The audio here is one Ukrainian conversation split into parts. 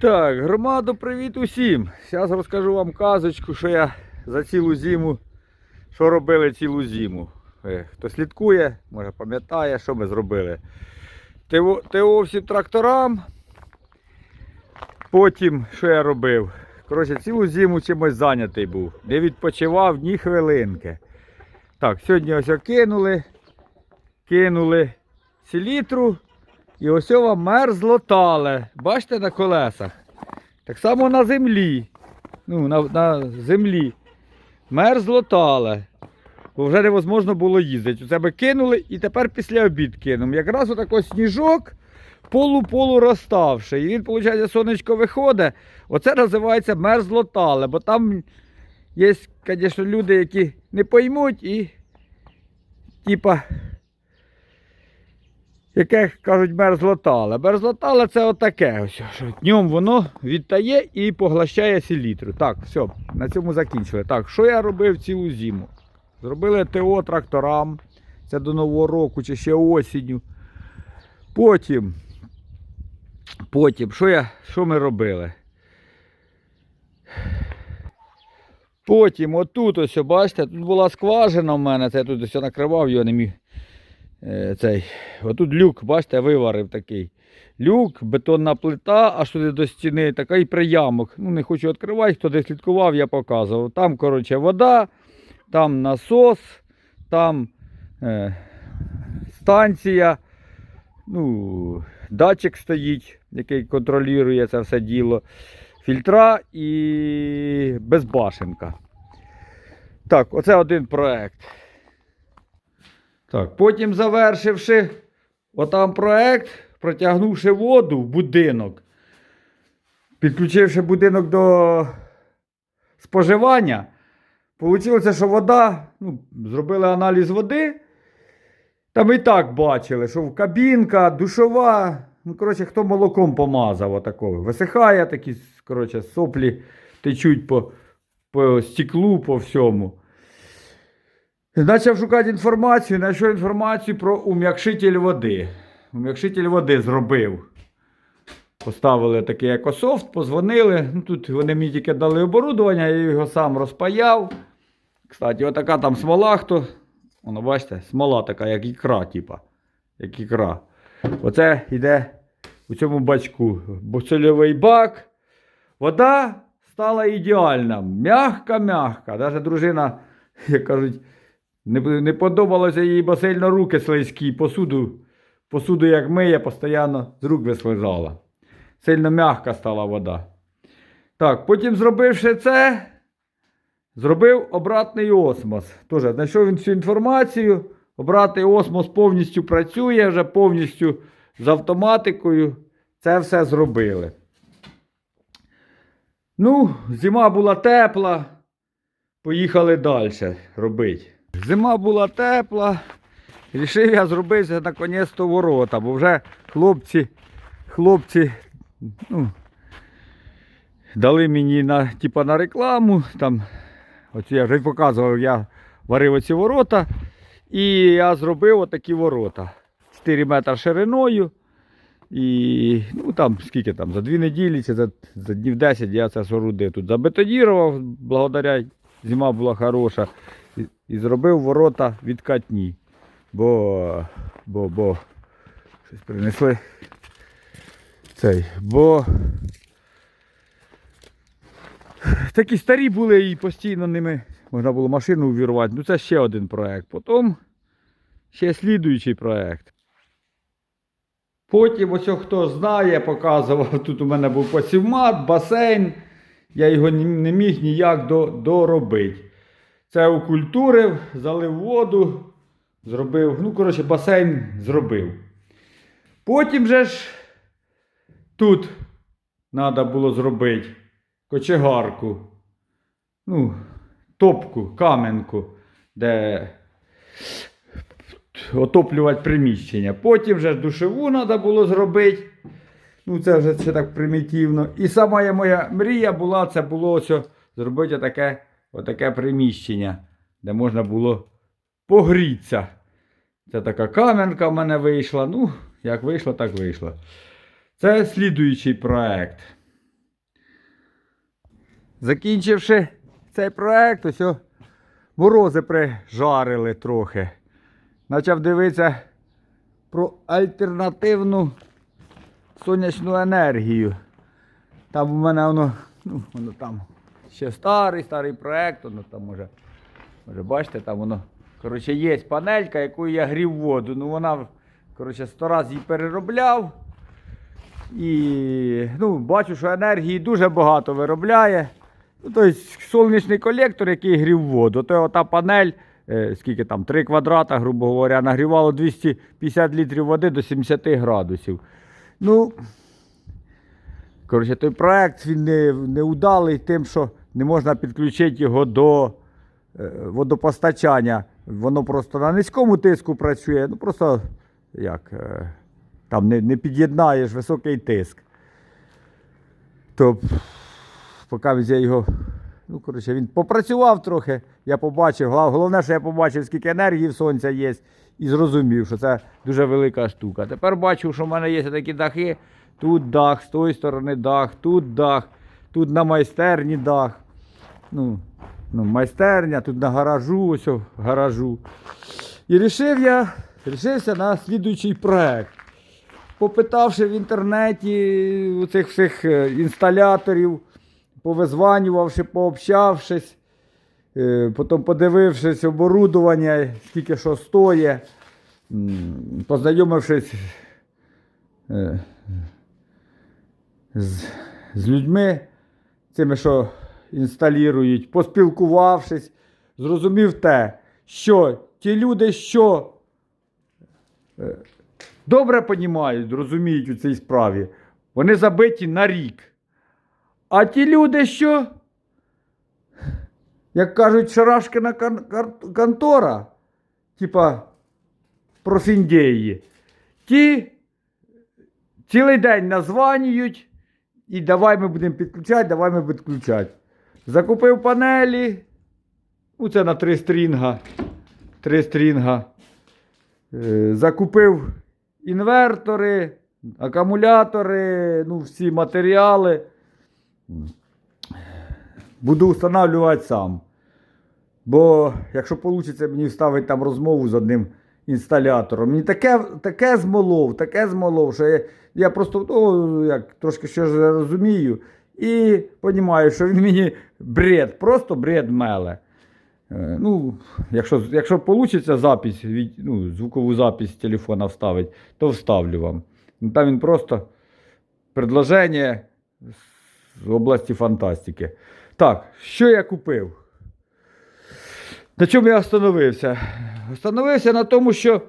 Так, громаду, привіт усім. Зараз розкажу вам казочку, що я за цілу зиму, що робили цілу зиму. Е, Хто слідкує, може пам'ятає, що ми зробили. ТО, всім тракторам. Потім, що я робив? Коротше, цілу зиму чимось зайнятий був. Не відпочивав ні хвилинки. Так, сьогодні ось кинули, кинули селітру. І ось вам мерзло тале. Бачите на колесах. Так само на землі. Ну, на, на землі. Мерзло тале. Бо вже невозможно було їздити. У себе кинули і тепер після обід кинемо. Якраз отако сніжок полу-полу розставший. І він, виходить, сонечко виходить. Оце називається мерзло тале. Бо там є, звісно, люди, які не поймуть і типа яке кажуть мерзлотале. Мерзлотале це отаке ось, що днем воно відтає і поглощає селітру. Так, все, на цьому закінчили. Так, що я робив цілу зиму? Зробили ТО тракторам. Це до Нового року чи ще осінню. Потім, потім, що, я, що ми робили? Потім, отут ось, бачите, тут була скважина в мене, це я тут ось накривав, його не міг. Е, цей. Отут люк, бачите, виварив такий. Люк, бетонна плита, аж туди до стіни такий приямок. Ну, не хочу відкривати, хто десь слідкував, я показував. Там, коротше, вода, там насос, там е, станція, ну, датчик стоїть, який контролює це все діло. Фільтра і безбашенка. Так, оце один проект. Так, потім завершивши отам проект, протягнувши воду в будинок, підключивши будинок до споживання, вийшло, що вода, ну, зробили аналіз води. Там і так бачили, що кабінка, душова, ну, коротше, хто молоком помазав отакого. Висихає такі, коротше, соплі течуть по, по стеклу, по всьому. Почав шукати інформацію, знайшов інформацію про ум'якшитель води. Ум'якшитель води зробив. Поставили такий екософт, позвонили. Ну, тут вони мені тільки дали оборудовання, я його сам розпаяв. Кстати, отака там смола, хто. Воно, бачите, смола така, як ікра, типа. Як ікра. Оце йде у цьому бачку. Буцельовий бак. Вода стала ідеальна. Мягка-мягка. Навіть дружина, як кажуть, не, не подобалося їй, бо сильно руки слизькі, посуду, посуду як миє, постійно з рук вислизала. Сильно м'яка стала вода. Так, потім зробивши це, зробив обратний осмос. Тоже знайшов він всю інформацію. Обратний осмос повністю працює, вже повністю з автоматикою. Це все зробили. Ну, зима була тепла. Поїхали далі робити. Зима була тепла. Рішив я зробити наконець-то ворота, бо вже хлопці, хлопці ну, дали мені на, типа, на рекламу. Там, от я вже показував, я варив оці ворота. І я зробив отакі ворота. 4 метри шириною. І ну там скільки там, за дві неділі чи за, за днів 10 я це соорудив. Тут забетонірував, благодаря зима була хороша. І, зробив ворота відкатні. Бо, бо, бо щось принесли цей. Бо такі старі були і постійно ними можна було машину увірвати. Ну це ще один проект. Потім ще слідуючий проект. Потім, ось хто знає, показував, тут у мене був посівмат, басейн. Я його не міг ніяк доробити. Це укультурив, залив воду, зробив. Ну, коротше, басейн зробив. Потім же ж тут треба було зробити кочегарку. Ну, топку, каменку, де отоплювати приміщення. Потім вже душеву треба було зробити. Ну, це вже все так примітивно. І сама моя мрія була, це було ось зробити отаке, отаке приміщення, де можна було погрітися. Це така кам'янка в мене вийшла. Ну, як вийшло, так вийшло. Це слідуючий проект. закінчивши цей проект, ось морози прижарили трохи. Почав дивитися про альтернативну сонячну енергію. Там у мене воно, ну, воно там ще старий, старий проект, воно там може, може бачите, там воно, коротше, є панелька, якою я грів воду. Ну вона, коротше, сто раз її переробляв. І ну, бачу, що енергії дуже багато виробляє. Ну, тобто сонячний колектор, який грів воду, то ота панель, е, скільки там, 3 квадрата, грубо говоря, нагрівало 250 літрів води до 70 градусів. Ну, коротше, той проект він не, не удалий тим, що не можна підключити його до е, водопостачання. Воно просто на низькому тиску працює. Ну просто як, е, там не, не під'єднаєш високий тиск. То поки я його. Ну, коротше, він попрацював трохи, я побачив. Головне, що я побачив, скільки енергії в сонця є, і зрозумів, що це дуже велика штука. Тепер бачу, що в мене є такі дахи. Тут дах, з тої сторони дах, тут дах, тут на майстерні дах. Ну, ну, майстерня, тут на гаражу, ось о, гаражу. І рішив я, рішився на слідуючий проект. Попитавши в інтернеті у цих всіх е, інсталяторів, повизванювавши, пообщавшись, е, потім подивившись оборудування, скільки що стоїть, познайомившись е, з, з людьми, цими, що інсталюють, поспілкувавшись, зрозумів те, що ті люди, що е, добре понімають, розуміють у цій справі, вони забиті на рік. А ті люди, що, як кажуть, шарашкина кон- контора, типа профіндеї, ті цілий день названюють і давай ми будемо підключати, давай ми підключати. Закупив панелі, ну це на три стрінга. Три стрінга. Е, закупив інвертори, акумулятори, ну, всі матеріали. Буду встановлювати сам. Бо якщо вийде мені вставити там розмову з одним інсталятором, мені таке, таке змолов, таке змолов, що я, я просто ну, як, трошки що ж розумію і розумію, що він мені бред, просто бред меле. Е, Ну, якщо, якщо вийде запись, ну, звукову запись телефона вставити, то вставлю вам. Ну, Там він просто предложення з області фантастики. Так, що я купив? На чому я остановився? Остановився на тому, що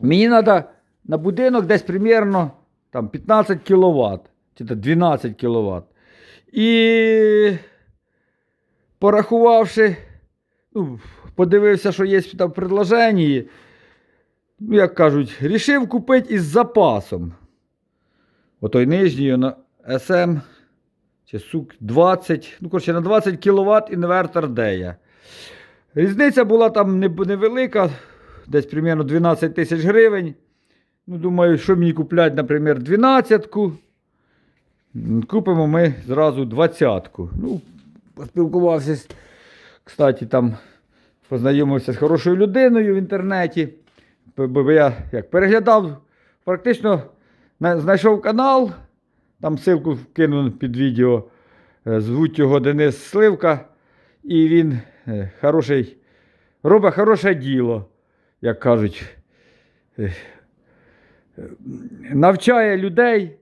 мені треба на будинок десь примерно там, 15 кВт, чи 12 кВт. І порахувавши, ну, подивився, що є там в предложенні, ну, як кажуть, рішив купити із запасом. Отой нижній на SM чи сук 20, ну, коротше, на 20 кВт інвертор Дея. Різниця була там невелика, десь примерно 12 тисяч гривень. Ну, думаю, що мені купляти, наприклад, 12-ку. Купимо ми зразу 20-ку. Ну, поспілкувався, кстати, там познайомився з хорошою людиною в інтернеті. Бо- я як переглядав, практично знайшов канал, там ссылку вкинув під відео. Е, Звуть його Денис Сливка. І він хороший, робить хороше діло, як кажуть. Е, е, Навчає людей,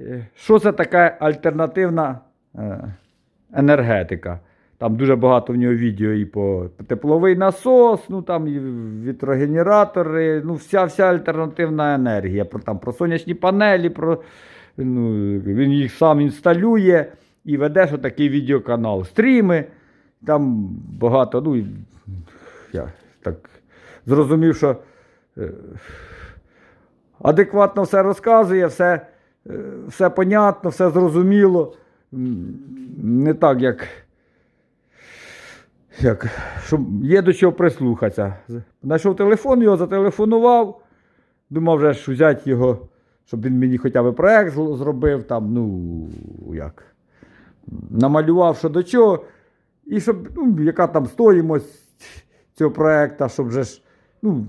е, що це така альтернативна е, енергетика. Там дуже багато в нього відео і по тепловий насос, ну там і вітрогенератори, ну вся вся альтернативна енергія. Про, там, про сонячні панелі, про, ну, він їх сам інсталює і веде що такий відеоканал. Стріми, там багато, ну я так зрозумів, що е, адекватно все розказує, все, е, все понятно, все зрозуміло. Не так, як як, щоб є до чого прислухатися. Знайшов телефон, його зателефонував. Думав вже ж взяти його, щоб він мені хоча б проект зробив там, ну як. намалював, що до чого, і щоб, ну, яка там стоїмость цього проекту, щоб вже ж, ну,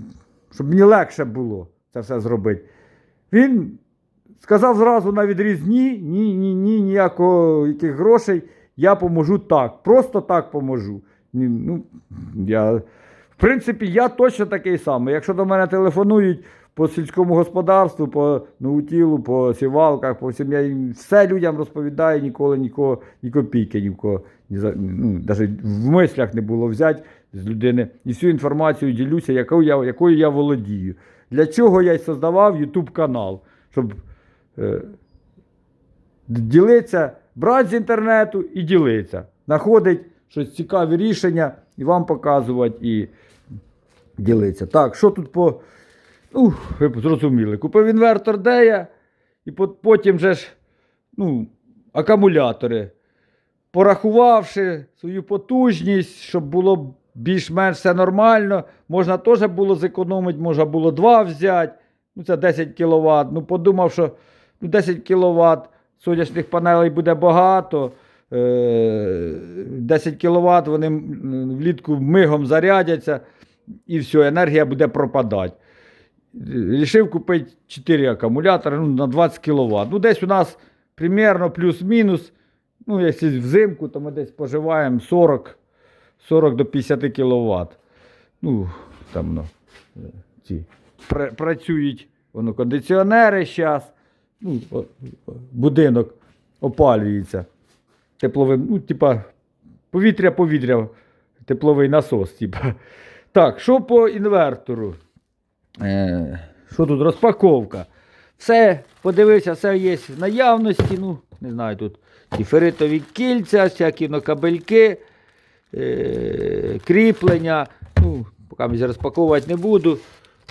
щоб мені легше було це все зробити. Він сказав зразу на відріз ні, ні, ні, ні, ніякого яких грошей. Я поможу так. Просто так поможу. Ні, Ну, я, в принципі, я точно такий самий. Якщо до мене телефонують по сільському господарству, по наутілу, по сівалках, по всім, я їм все людям розповідаю, ніколи нікого, ні копійки ні в кого. Ні за, ну, навіть в мислях не було взяти з людини. І всю інформацію ділюся, якою я, якою я володію. Для чого я й создавав YouTube канал, щоб е, ділитися, брати з інтернету і ділитися. Знаходить щось цікаві рішення і вам показувати і ділитися. Так, що тут по. Ну, ви зрозуміли. Купив інвертор Дея, і потім же ж ну, акумулятори. Порахувавши свою потужність, щоб було більш-менш все нормально, можна теж було зекономити, можна було два взяти. Ну, це 10 кВт. Ну, подумав, що ну, 10 кВт сонячних панелей буде багато. е, 10 кВт вони влітку мигом зарядяться, і все, енергія буде пропадати. Рішив купити 4 акумулятори ну, на 20 кВт. Ну, десь у нас примерно плюс-мінус. Ну, якщо взимку, то ми десь споживаємо 40, 40 до 50 кВт. Ну, там ну, ці працюють воно, кондиціонери зараз. Ну, будинок опалюється тепловим, ну, типа, повітря-повітря, тепловий насос. Типа. Так, що по інвертору? Е, що тут розпаковка? Все, подивився, все є в наявності. Ну, не знаю, тут ті феритові кільця, всякі кабельки, е, кріплення. Ну, поки розпаковувати не буду.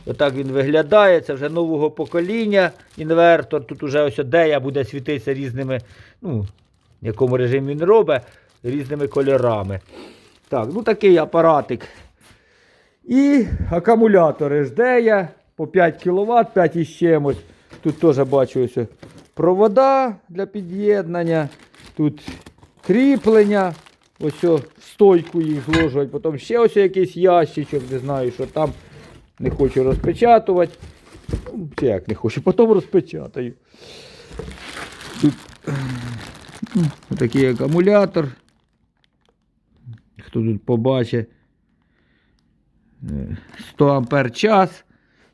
Отак він виглядає. Це вже нового покоління інвертор. Тут уже ось дея буде світитися різними, ну, в якому режимі він робить, різними кольорами. Так, ну такий апаратик. І акумулятори ждея по 5 кВт, 5 із чимось. Тут теж бачу ось провода для під'єднання. Тут кріплення. Ось стойку їх зложувати. Потім ще ось якийсь ящичок, не знаю, що там. Не хочу розпечатувати. Ну, як не хочу, потім розпечатаю. Тут м, такий акумулятор. Хто тут побачить. Е, 100 ампер час.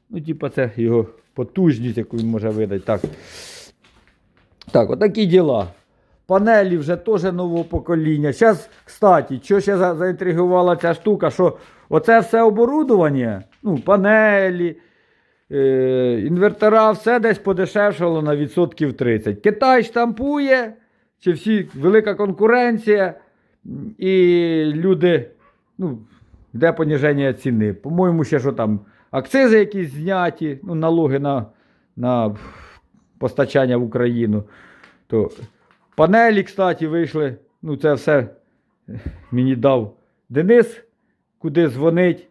Ну, типа, це його потужність, яку він може видати. Так, так отакі діла. Панелі вже теж нового покоління. Зараз, кстати, що ще заінтригувала ця штука, що оце все оборудування, ну, панелі, е, інвертора, все десь подешевшало на відсотків 30. Китай штампує, чи всі велика конкуренція, і люди, ну, йде поніження ціни. По-моєму, ще що там, акцизи якісь зняті, ну, налоги на, на постачання в Україну. То панелі, кстати, вийшли. Ну, це все мені дав Денис, куди дзвонить.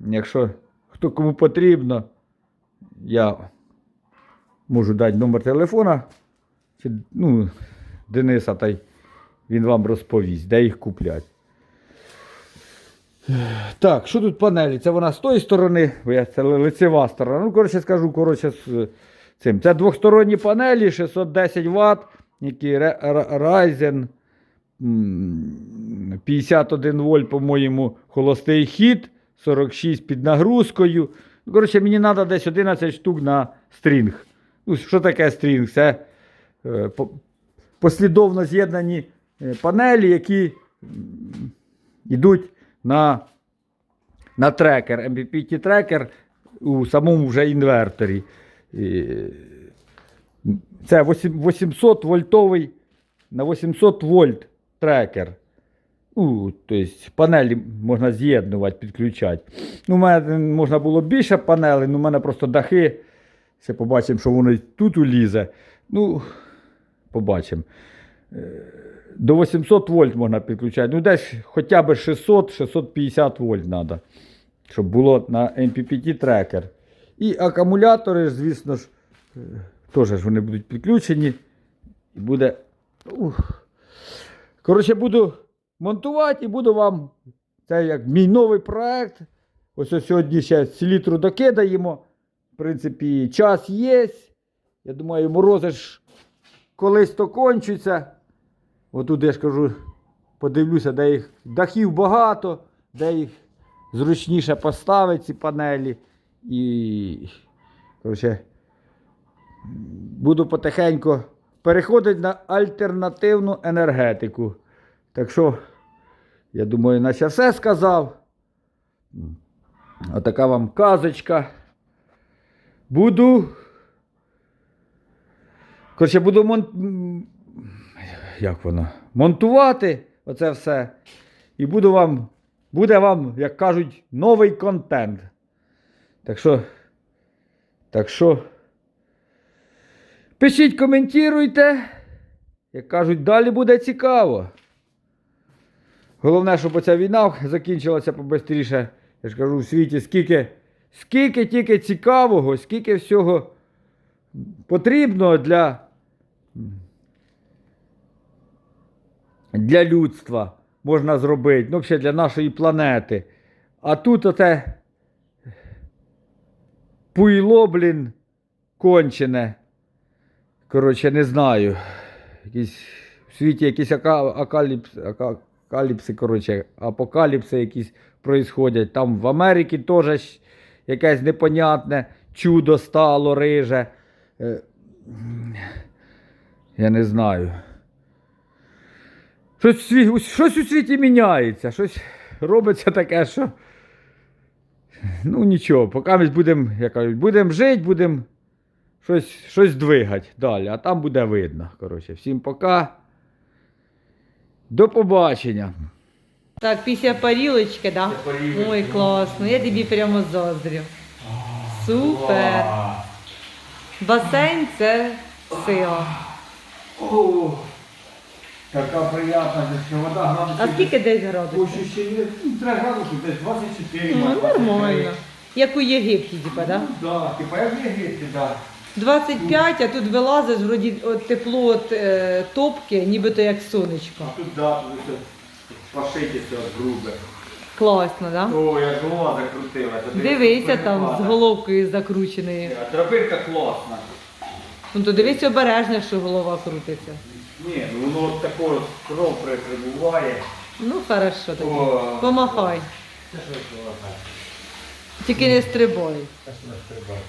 Якщо хто кому потрібно, я можу дати номер телефона. Ну, Дениса, та й він вам розповість, де їх куплять. Так, що тут панелі? Це вона з тої сторони, це лицева сторона. Ну, коротше, скажу, коротше, з цим. Це двохсторонні панелі, 610 Вт, які Ryzen 51 вольт, по-моєму, холостий хід, 46 під нагрузкою. Ну, коротше, мені треба десь 11 штук на стрінг. Ну, що таке стрінг? Це е, по- послідовно з'єднані е, панелі, які йдуть на, на трекер, MPPT трекер у самому вже інверторі. Це 800 вольтовий на 800 вольт трекер. Ну, тобто панелі можна з'єднувати, підключати. Ну, у мене можна було більше панелей, ну, у мене просто дахи. Ще побачимо, що воно тут улізе. Ну, побачимо. До 800 вольт можна підключати. Ну, десь хоча б 600-650 вольт треба, щоб було на MPPT трекер. І акумулятори, звісно ж, е, теж вони будуть підключені. І буде. Коротше, буду монтувати і буду вам. Це як мій новий проект. Ось ось сьогодні ще селітру докидаємо. В принципі, час є. Я думаю, морози ж колись то кончаться. Отут я ж кажу, подивлюся, де їх дахів багато, де їх зручніше поставити ці панелі. І коротше, буду потихеньку переходити на альтернативну енергетику. Так що, я думаю, наче все сказав. Отака вам казочка. Буду. Коротше, буду мон... Як воно? Монтувати оце все. І буду вам. Буде вам, як кажуть, новий контент. Так що. Так що. Пишіть, коментуйте. Як кажуть, далі буде цікаво. Головне, щоб оця війна закінчилася побистріше. Я ж кажу, у світі скільки, скільки тільки цікавого, скільки всього потрібно для, для людства можна зробити, ну, взагалі для нашої планети. А тут оте пуйло, блін, кончене. Коротше, не знаю. Якісь, в світі якісь ака, акаліпс, ака, акаліпси, коротше, апокаліпси якісь происходять. Там в Америці теж якесь непонятне чудо стало риже. Е, Я не знаю. Щось, у- щось у світі міняється, щось робиться таке, що. Ну нічого, поки ми будемо, як кажуть, будемо жити, будемо щось, щось двигати далі, а там буде видно. Коротше, всім пока. До побачення. Так, після парілочки, да? парілочки. Ой, класно, я тобі прямо заздрю. Супер. Басейн це сила. Така приятна, що вода градусів. А скільки десь градусів? Ощущення, ну, 3 градусів, десь 24. Ну, 23. нормально. Як у Єгипті, типа, да? Да, типа як в Єгипті, да. 25, а тут вилазиш, вроді от тепло от е, топки, нібито як сонечко. А тут, да, пошитися грубе. Класно, да? О, як голова закрутилася. Дивися там з головкою закрученою. А Тропинка класна. Ну то дивись обережно, що голова крутиться. Ні, ну воно от кров прибуває. Ну, хорошо тоді. О. Помахай. Це що ж воно так? Тільки не стрибай. Це ж не стрибає.